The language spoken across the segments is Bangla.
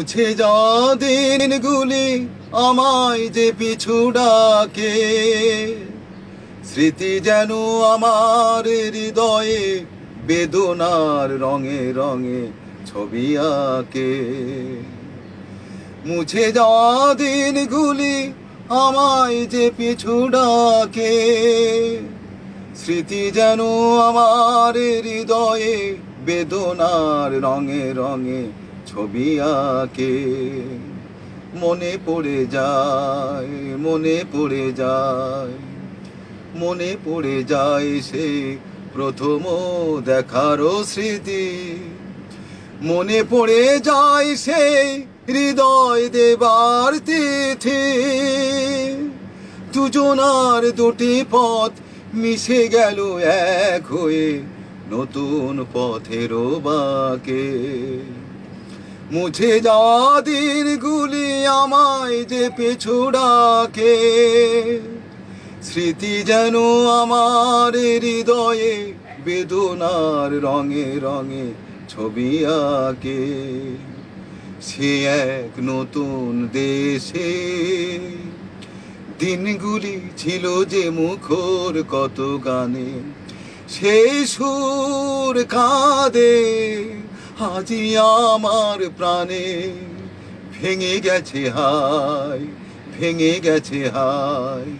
মুছে যা দিনগুলি আমায় যে পিছু ডাকে। স্মৃতি যেন আমার হৃদয়ে বেদনার রঙে রঙে ছবি আঁকে। মুছে যাওয়া দিনগুলি আমায় যে পিছু ডাকে। স্মৃতি যেন আমার হৃদয়ে বেদনার রঙে রঙে ছবি আঁকে। মনে পড়ে যায়, মনে পড়ে যায়, মনে পড়ে যায় সে প্রথম দেখারও স্মৃতি। মনে পড়ে যায় সেই হৃদয় দেবার তিথি। দুজনার দুটি পথ মিশে গেল এক হয়ে নতুন পথেরও বাকে। মুছে যাওয়া দিনগুলি আমায় যে পিছু ডাকে। স্মৃতি যেন আমার হৃদয়ে বেদনার রঙে রঙে ছবি আঁকে। সে এক নতুন দেশে দিনগুলি ছিল যে মুখর কত গানে। সেই সুর কাঁদে আজি আমার প্রাণে ভেঙে গেছে হাই ভেঙে গেছে হাই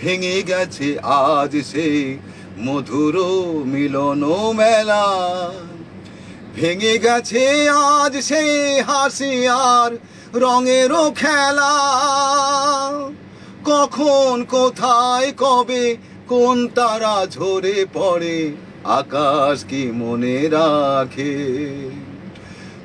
ভেঙে গেছে আজ সে মধুর মিলন মেলা। ভেঙে গেছে আজ সে হাসি আর রঙেরও খেলা। কখন, কোথায়, কবে, কোন তারা ঝরে পড়ে আকাশ কি মনে রাখে?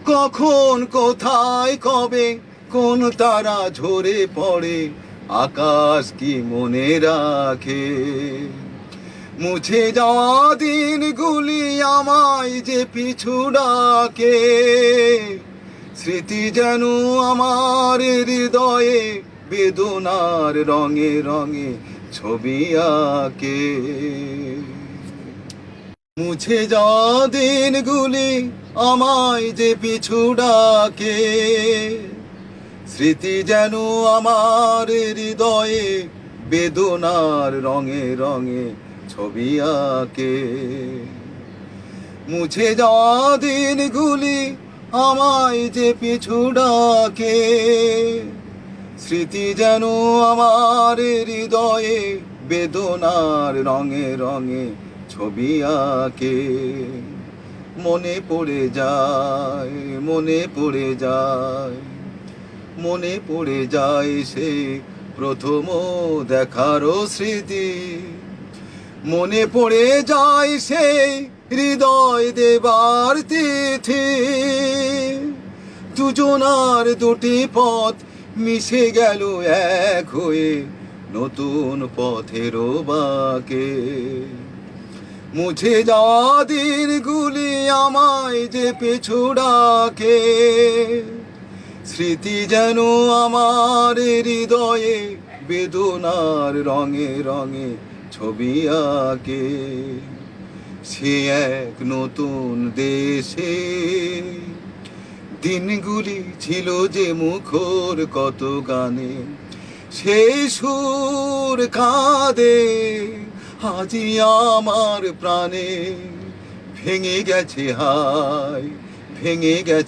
কখন, কোথায়, কবে, কোন তারা ঝরে পড়ে? আকাশ কি মনে রাখে? মুছে যাওয়া দিনগুলি আমায় যে পিছু ডাকে, স্মৃতি যেন আমার হৃদয়ে বেদনার রঙে রঙে ছবি আঁকে। মুছে যাওয়া দিনগুলি, আমায় যে পিছু ডাকে। স্মৃতি যেন আমার হৃদয়ে বেদনার রঙে রঙে ছবি আঁকে। মুছে যাওয়া দিনগুলি, আমায় যে পিছু ডাকে। স্মৃতি যেন আমার হৃদয়ে বেদনার রঙে রঙে ছবি আঁকে। মনে পড়ে যায়, মনে পড়ে যায়, মনে পড়ে যায় সে প্রথম দেখারও স্মৃতি। মনে পড়ে যায় সেই হৃদয় দেবার তিথি। দুজনার দুটি পথ মিশে গেল এক হয়ে নতুন পথেরও বাকে। মুছে যাওয়া দিনগুলি আমায় যে পিছু ডাকে। স্মৃতি যেন আমার হৃদয়ে বেদনার রঙে রঙে ছবি আঁকে। সে এক নতুন দেশে দিনগুলি ছিল যে মুখর কত গানে। সেই সুর কাঁদে আজি আমার প্রাণে ভেঙে গেছে হাই ভেঙে গেছে